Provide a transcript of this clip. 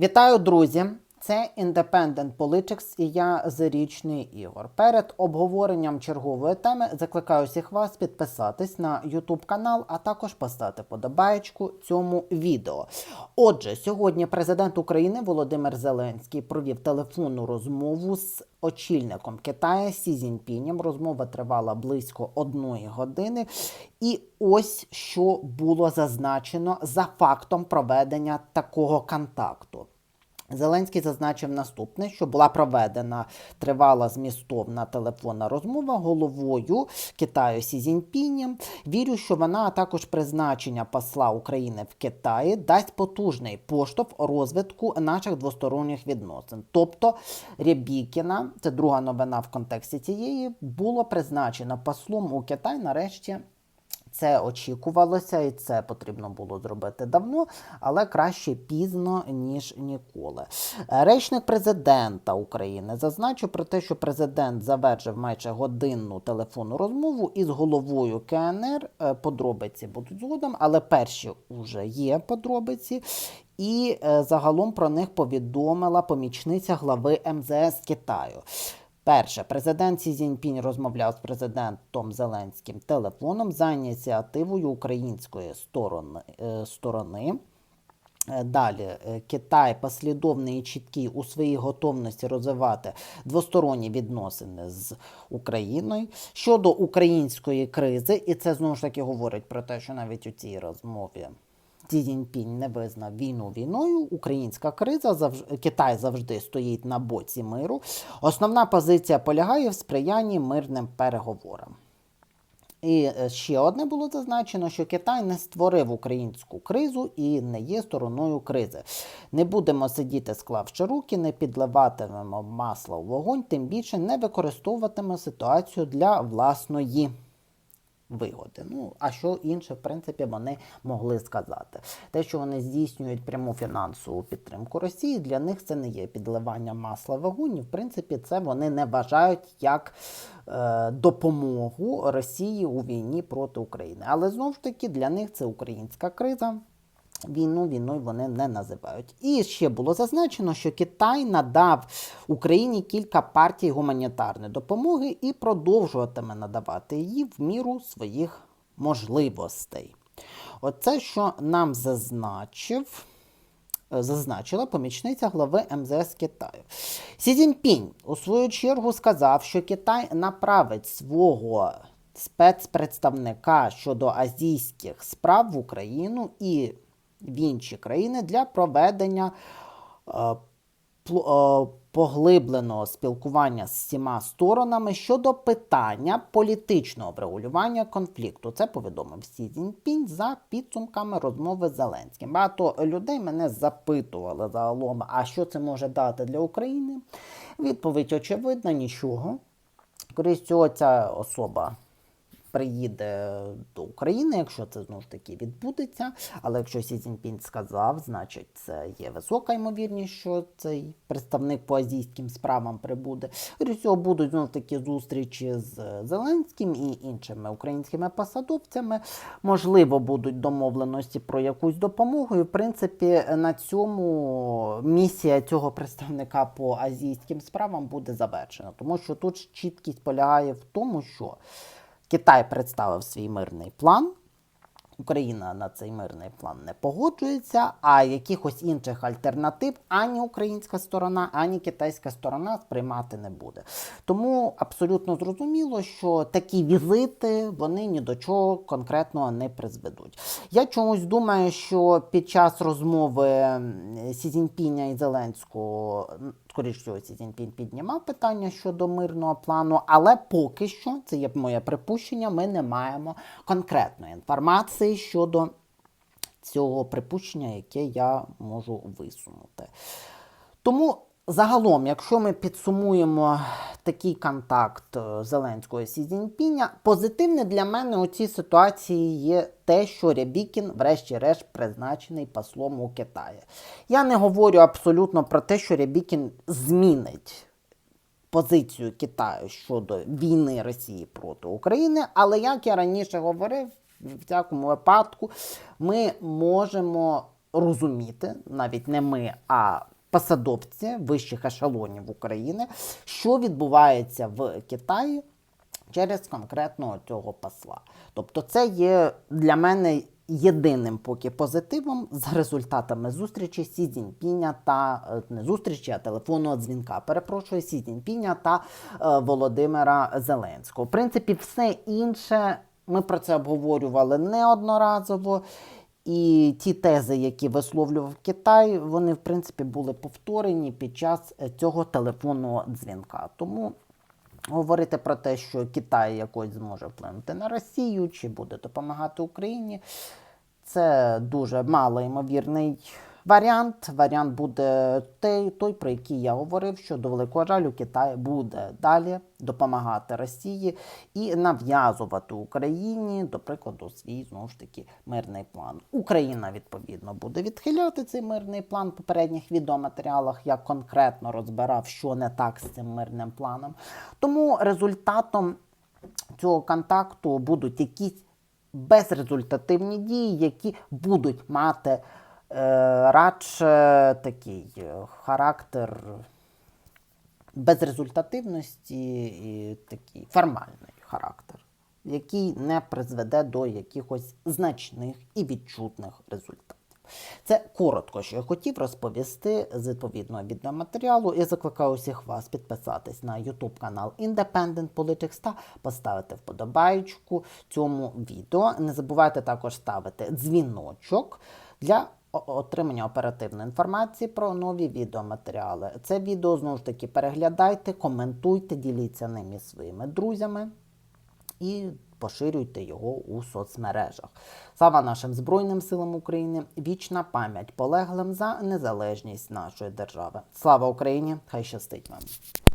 Вітаю, друзі! Це Independent Politics і я Зарічний Ігор. Перед обговоренням чергової теми закликаю всіх вас підписатись на YouTube канал, а також поставити подобаєчку цьому відео. Отже, сьогодні президент України Володимир Зеленський провів телефонну розмову з очільником Китаю Сі Цзіньпінем. Розмова тривала близько одної години. І ось що було зазначено за фактом проведення такого контакту. Зеленський зазначив наступне, що була проведена тривала змістовна телефонна розмова головою Китаю Сі Цзіньпінем. Вірю, що вона а також призначення посла України в Китаї дасть потужний поштовх розвитку наших двосторонніх відносин. Тобто Рябікіна, це друга новина в контексті цієї, було призначено послом у Китай нарешті. Це очікувалося, і це потрібно було зробити давно, але краще пізно ніж ніколи. Е, Речник президента України зазначив про те, що президент завершив майже годинну телефонну розмову із головою КНР. Е, Подробиці будуть згодом, але перші вже є подробиці. І е, загалом про них повідомила помічниця глави МЗС Китаю. Перше, президент Сі Цзіньпінь розмовляв з президентом Зеленським телефоном за ініціативою української сторони. е, сторони. Е, Далі е, Китай послідовний і чіткий у своїй готовності розвивати двосторонні відносини з Україною щодо української кризи, і це знову ж таки говорить про те, що навіть у цій розмові Цзіньпінь не визнав війну війною. Українська криза завж... Китай завжди стоїть на боці миру. Основна позиція полягає в сприянні мирним переговорам. І е, ще одне було зазначено, що Китай не створив українську кризу і не є стороною кризи. Не будемо сидіти, склавши руки, не підливатимемо масла у вогонь, тим більше не використовуватиме ситуацію для власної вигоди. Ну, а що інше, в принципі, вони могли сказати. Те, що вони здійснюють пряму фінансову підтримку Росії, для них це не є підливання масла вагоні. В принципі, це вони не вважають як е, допомогу Росії у війні проти України. Але знову ж таки для них це українська криза. Війну війною вони не називають. І ще було зазначено, що Китай надав Україні кілька партій гуманітарної допомоги і продовжуватиме надавати її в міру своїх можливостей. Оце, що нам зазначив. е, Зазначила помічниця глави МЗС Китаю. Сі Цзіньпінь у свою чергу сказав, що Китай направить свого спецпредставника щодо азійських справ в Україну і в інші країни для проведення е, е, поглибленого спілкування з всіма сторонами щодо питання політичного врегулювання конфлікту. Це повідомив Сі Цзіньпінь за підсумками розмови з Зеленським. Багато людей мене запитували загалом, а що це може дати для України? Відповідь очевидна, нічого. Скоріше всього, ця особа приїде до України, якщо це знову ж таки відбудеться. Але якщо Сі Цзіньпінь сказав, значить це є висока ймовірність, що цей представник по азійським справам прибуде. Скоріше всього, будуть знову ж таки зустрічі з Зеленським і іншими українськими посадовцями. Можливо, будуть домовленості про якусь допомогу. І в принципі, на цьому місія цього представника по азійським справам буде завершена, тому що тут чіткість полягає в тому, що Китай представив свій мирний план. Україна на цей мирний план не погоджується, а якихось інших альтернатив ані українська сторона, ані китайська сторона сприймати не буде. Тому абсолютно зрозуміло, що такі візити вони ні до чого конкретного не призведуть. Я чомусь думаю, що під час розмови м, Сі Цзіньпіня і Зеленського скоріш всього, Сі піднімав питання щодо мирного плану, але поки що, це є моє припущення, ми не маємо конкретної інформації щодо цього припущення, яке я можу висунути. Тому загалом, якщо ми підсумуємо такий контакт е, Зеленського і Сі позитивне для мене у цій ситуації є те, що Рябікін, врешті-решт, призначений послом у Китаї. Я не говорю абсолютно про те, що Рябікін змінить позицію Китаю щодо війни Росії проти України, але як я раніше говорив, в всякому випадку ми можемо розуміти, навіть не ми, а посадовці вищих ешелонів України, що відбувається в Китаї через конкретного цього посла. Тобто, це є для мене єдиним поки позитивом з результатами зустрічі Сі Цзіньпіня та е, не зустрічі, а телефонного дзвінка. Перепрошую Сі Цзіньпіня та е, Володимира Зеленського. В принципі, все інше ми про це обговорювали неодноразово. І ті тези, які висловлював Китай, вони в принципі були повторені під час е, цього телефонного дзвінка. Тому говорити про те, що Китай якось зможе вплинути на Росію чи буде допомагати Україні, це дуже малоймовірний варіант. Варіант буде той, той, про який я говорив, що до великого жалю Китай буде далі допомагати Росії і нав'язувати Україні, до прикладу, свій знову ж таки мирний план. Україна відповідно буде відхиляти цей мирний план в попередніх відеоматеріалах. Я конкретно розбирав, що не так з цим мирним планом. Тому результатом цього контакту будуть якісь безрезультативні дії, які будуть мати радше такий е, характер безрезультативності і такий формальний характер, який не призведе до якихось значних і відчутних результатів. Це коротко, що я хотів розповісти з відповідного відеоматеріалу. Я закликаю усіх вас підписатись на YouTube канал Independent Politics та поставити вподобайку цьому відео. Не забувайте також ставити дзвіночок для отримання оперативної інформації про нові відеоматеріали. Це відео знову ж таки переглядайте, коментуйте, діліться ним із своїми друзями і поширюйте його у соцмережах. Слава нашим Збройним силам України! Вічна пам'ять полеглим за незалежність нашої держави. Слава Україні! Хай щастить вам!